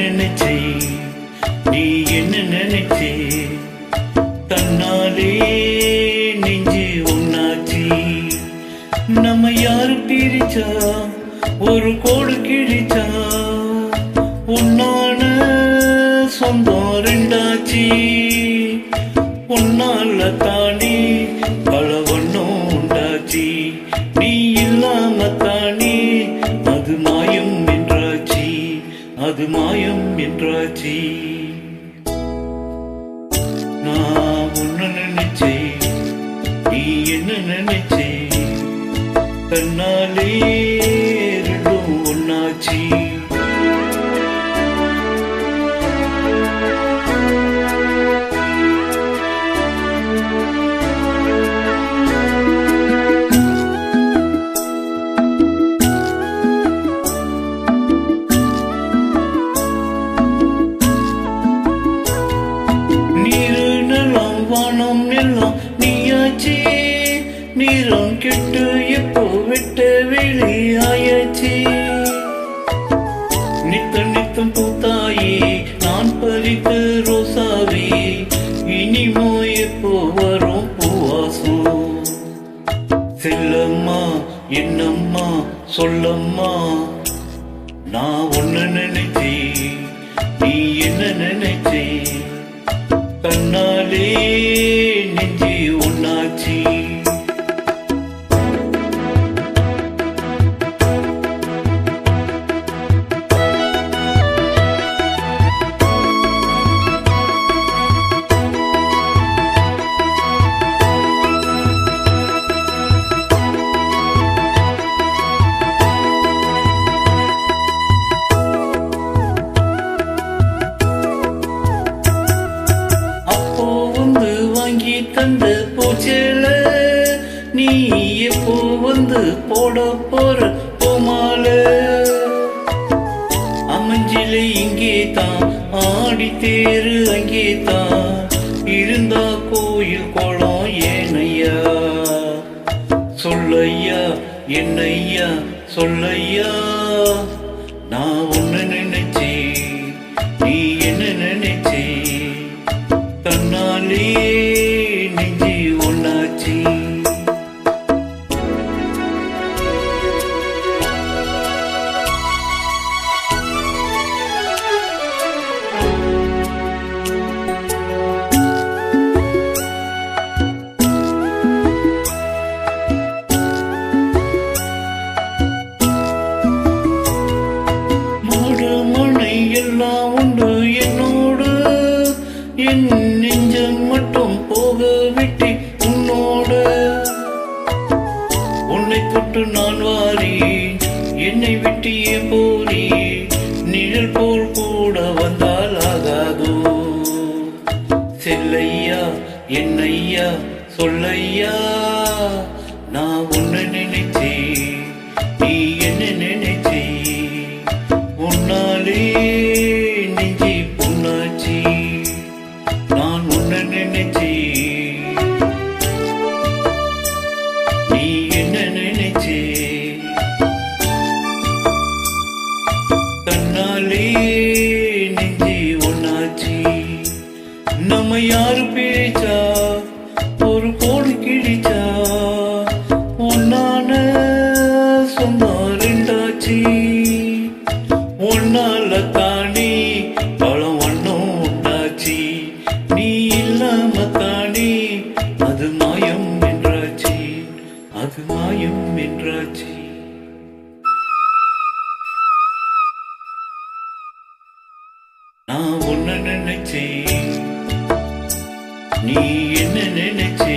நான் நினைச்சே நீ என்ன நினைச்சே? தன்னாலே நெஞ்சு ஒன்னாச்சு. நம்ம யாரு பிரிச்சா? ஒரு கோடு கிழிச்சா? உன்னான சொந்தம் ரெண்டாச்சி. உன்னால தான் அது மாயம் என்றாச்சி. நான் உன்ன நினைச்சே நீ என்ன நினைச்சே தன்னாலே நீரம் கெட்டு எப்போ விட்டு வெளியாயச்சி நித்தம் நித்தம் பூத்தாயே நான் பறித்து ரோசாவி இனிமோ எப்போ வரும் பூவாசோ? செல்லம்மா என்னம்மா சொல்லம்மா நான் ஒன்னு நினைச்சி நீ என்ன நினைச்சி? கண்ணாலே நெஞ்சி நீ எப்போ வந்து போட போற போமால அமைஞ்சில இங்கே தான் ஆடி தேரு அங்கே தான் இருந்தா கோயில் குளம் ஏனையா? சொல்லையா என்னையா சொல்லையா? நான் ஒன்னு நினைச்சேன். விட்டியே விட்டு நிழல் போல் கூட வந்தால் ஆகாதோ? செல்லையா என்னையா சொல்லையா? நான் உன்னை நினைச்சே நீ என்ன நினைச்சே உன்னாலே நம்ம யாரு பிழைச்சா ஒரு கோடு கிழிச்சா? ஒன்னான சொந்தம் ரெண்டாச்சி ஒன்னால தாண்டி பழம் வண்ணம் உண்டாச்சி. நீ இல்லாம தாண்டி அது மாயம் என்றாச்சி. அது மாயம் என்றாச்சி. நான் ஒன்னு நினைச்சேன். நீ என்ன நினைச்சு